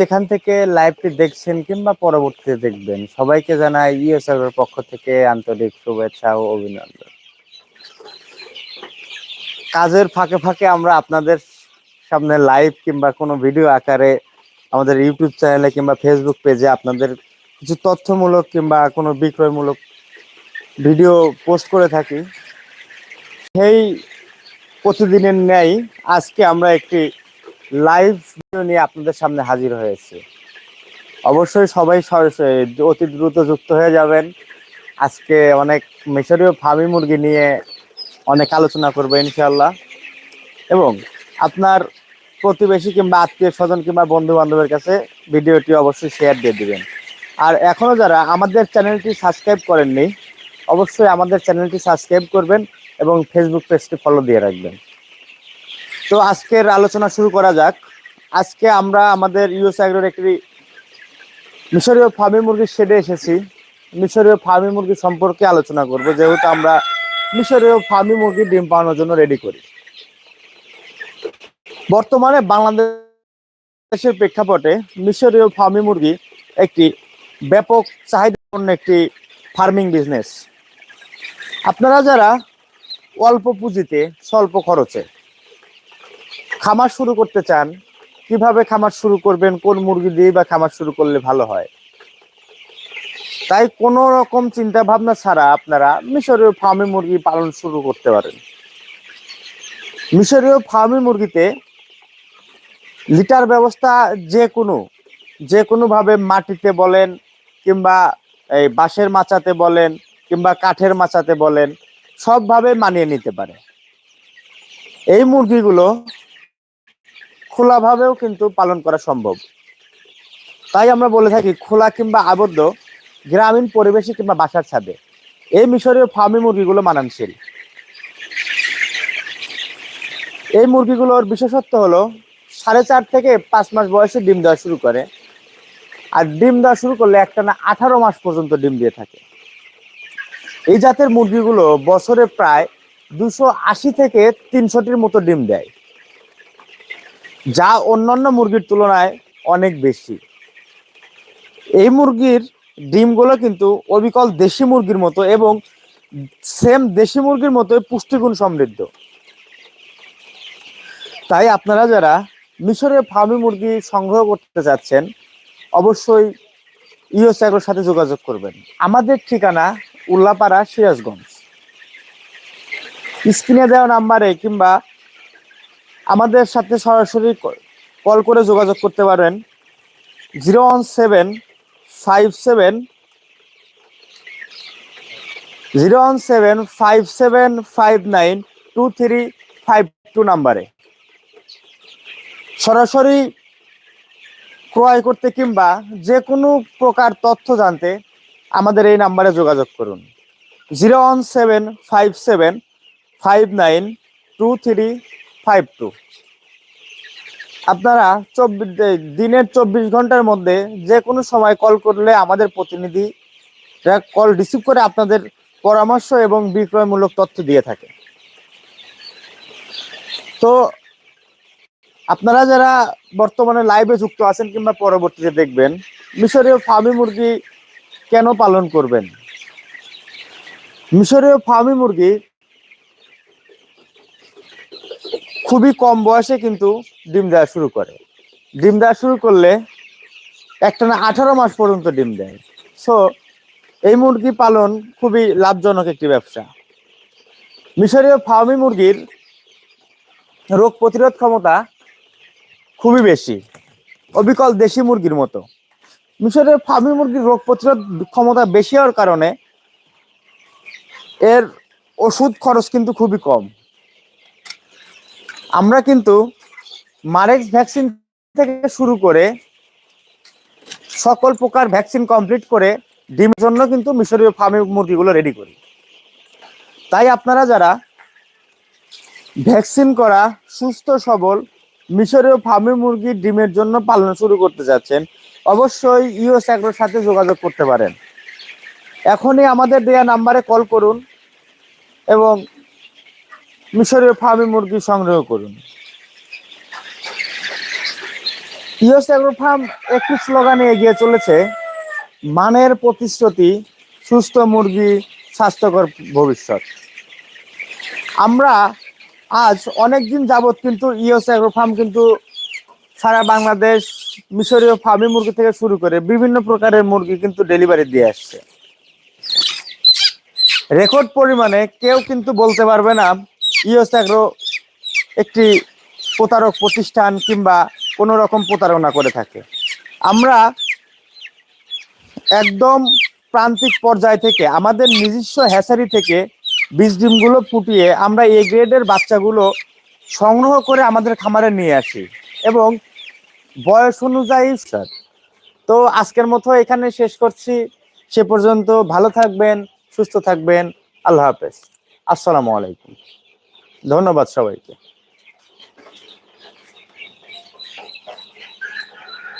যেখান থেকে লাইভটি দেখছেন কিংবা পরবর্তীতে দেখবেন। সবাইকে জানাই ইউএসএর পক্ষ থেকে আন্তরিক শুভেচ্ছা ও অভিনন্দন। কাজের ফাঁকে ফাঁকে আমরা আপনাদের সামনে লাইভ কিংবা কোনো ভিডিও আকারে আমাদের ইউটিউব চ্যানেলে কিংবা ফেসবুক পেজে আপনাদের কিছু তথ্যমূলক কিংবা কোনো বিক্রয়মূলক ভিডিও পোস্ট করে থাকি। সেই প্রতিদিনের ন্যায় আজকে আমরা একটি লাইভ নিয়ে আপনাদের সামনে হাজির হয়েছে। অবশ্যই সবাই অতি দ্রুত যুক্ত হয়ে যাবেন। আজকে অনেক মিশরীয় ফার্মি মুরগি নিয়ে অনেক আলোচনা করব ইনশাল্লাহ এবং আপনার প্রতিবেশী কিংবা আত্মীয় স্বজন কিংবা বন্ধু বান্ধবের কাছে ভিডিওটি অবশ্যই শেয়ার দিয়ে দিবেন। আর এখনও যারা আমাদের চ্যানেলটি সাবস্ক্রাইব করেননি, অবশ্যই আমাদের চ্যানেলটি সাবস্ক্রাইব করবেন এবং ফেসবুক পেজটি ফলো দিয়ে রাখবেন। তো আজকের আলোচনা শুরু করা যাক। আজকে আমরা আমাদের ইউএস অ্যাগ্রোর একটি মিশরীয় ফার্মি মুরগির শেডে এসেছি। মিশরীয় ফার্মি মুরগি সম্পর্কে আলোচনা করব, যেহেতু আমরা মিশরীয় ফার্মি মুরগি ডিম পাওয়ানোর জন্য রেডি করি। বর্তমানে বাংলাদেশের প্রেক্ষাপটে মিশরীয় ফার্মি মুরগি একটি ব্যাপক চাহিদাপূর্ণ একটি ফার্মিং বিজনেস আপনারা যারা অল্প পুঁজিতে স্বল্প খরচে খামার শুরু করতে চান, কীভাবে খামার শুরু করবেন, কোন মুরগি দিয়ে বা খামার শুরু করলে ভালো হয়? তাই কোনো রকম চিন্তা ভাবনা ছাড়া আপনারা মিশরীয় ফার্মি মুরগি পালন শুরু করতে পারেন। মিশরীয় ফার্মি মুরগিতে লিটার ব্যবস্থা যে কোনো, যে কোনোভাবে মাটিতে বলেন কিংবা এই বাঁশের মাচাতে বলেন কিংবা কাঠের মাচাতে বলেন, সবভাবে মানিয়ে নিতে পারে। এই মুরগিগুলো খোলাভাবেও কিন্তু পালন করা সম্ভব। তাই আমরা বলে থাকি, খোলা কিংবা আবদ্ধ, গ্রামীণ পরিবেশে কিংবা বাসার ছাদে। এই মিশরীয় ফার্মি মুরগিগুলো মানানশীল এই মুরগিগুলোর বিশেষত্ব হলো, সাড়ে চার থেকে পাঁচ মাস বয়সে ডিম দেওয়া শুরু করে। আর ডিম দেওয়া শুরু করলে একটা না আঠারো মাস পর্যন্ত ডিম দিয়ে থাকে। এই জাতের মুরগিগুলো বছরে প্রায় দুশো আশি থেকে তিনশোটির মতো ডিম দেয়। যা অন্যান্য মুরগির তুলনায় অনেক বেশি। এই মুরগির ডিমগুলো কিন্তু অবিকল দেশি মুরগির মতো এবং সেম দেশি মুরগির মতো পুষ্টিগুণ সমৃদ্ধ। তাই আপনারা যারা মিশরের ফার্মি মুরগি সংগ্রহ করতে চাচ্ছেন, অবশ্যই ইও স্যাগোর সাথে যোগাযোগ করবেন। আমাদের ঠিকানা উল্লাপাড়া সিরাজগঞ্জ। স্ক্রিনে দেওয়া নাম্বারে কিংবা আমাদের সাথে সরাসরি কল করে যোগাযোগ করতে পারেন। Zero one seven five seven zero one seven five seven five nine two three five two নাম্বারে। সরাসরি ক্রয় করতে কিংবা যে কোনো প্রকার তথ্য জানতে আমাদের এই নাম্বারে যোগাযোগ করুন। Zero one seven five seven five nine two three five two আপনারা চব্বিশ দিনের চব্বিশ ঘণ্টার মধ্যে যে কোনো সময় কল করলে আমাদের প্রতিনিধি কল রিসিভ করে আপনাদের পরামর্শ এবং বিক্রয়মূলক তথ্য দিয়ে থাকে। তো আপনারা যারা বর্তমানে লাইভে যুক্ত আছেন কিংবা পরবর্তীতে দেখবেন, মিশরীয় ফার্মি মুরগি কেন পালন করবেন? মিশরীয় ফার্মি মুরগি খুবই কম বয়সে কিন্তু ডিম দেওয়া শুরু করে। ডিম দেওয়া শুরু করলে একটা না আঠারো মাস পর্যন্ত ডিম দেয়। সো এই মুরগি পালন খুবই লাভজনক একটি ব্যবসা। মিশরীয় ফার্মি মুরগির রোগ প্রতিরোধ ক্ষমতা খুবই বেশি। অবিকল দেশি মুরগির মতো। মিশরের ফার্মি মুরগির রোগ প্রতিরোধ ক্ষমতা বেশি হওয়ার কারণে এর ওষুধ খরচ কিন্তু খুবই কম। আমরা কিন্তু মারেক্স ভ্যাকসিন থেকে শুরু করে সকল প্রকার ভ্যাকসিন কমপ্লিট করে ডিমের জন্য কিন্তু মিশরীয় ফার্মি মুরগিগুলো রেডি করি। তাই আপনারা যারা ভ্যাকসিন করা, সুস্থ, সবল মিশরীয় ফার্মি মুরগির ডিমের জন্য পালন শুরু করতে যাচ্ছেন, অবশ্যই ইও স্যাগ্রোর সাথে যোগাযোগ করতে পারেন। এখনই আমাদের দেয়া নাম্বারে কল করুন এবং মিশরীয় ফার্মি মুরগি সংগ্রহ করুন। ফার্ম একটি স্লোগানে এগিয়ে চলেছে, মানের প্রতিশ্রুতি, সুস্থ মুরগি, স্বাস্থ্যকর ভবিষ্যৎ। আমরা আজ অনেক দিন যাবত কিন্তু ইউএস অ্যাগ্রো ফার্ম কিন্তু সারা বাংলাদেশ মিশরীয় ফার্মি মুরগি থেকে শুরু করে বিভিন্ন প্রকারের মুরগি কিন্তু ডেলিভারি দিয়ে আসছে। রেকর্ড পরিমাণে কেউ কিন্তু বলতে পারবে না অ্যাগ্রো একটি প্রতারক প্রতিষ্ঠান কিংবা কোনো রকম প্রতারণা করে থাকে। আমরা একদম প্রান্তিক পর্যায় থেকে, আমাদের নিজস্ব হ্যাচারি থেকে বীজ ডিমগুলো ফুটিয়ে আমরা এ গ্রেডের বাচ্চাগুলো সংগ্রহ করে আমাদের খামারে নিয়ে আসি এবং বয়স অনুযায়ী স্যার। তো আজকের মতো এখানে শেষ করছি। সে পর্যন্ত ভালো থাকবেন, সুস্থ থাকবেন। আল্লাহ হাফেজ। আসসালামু আলাইকুম। ধন্যবাদ সবাইকে।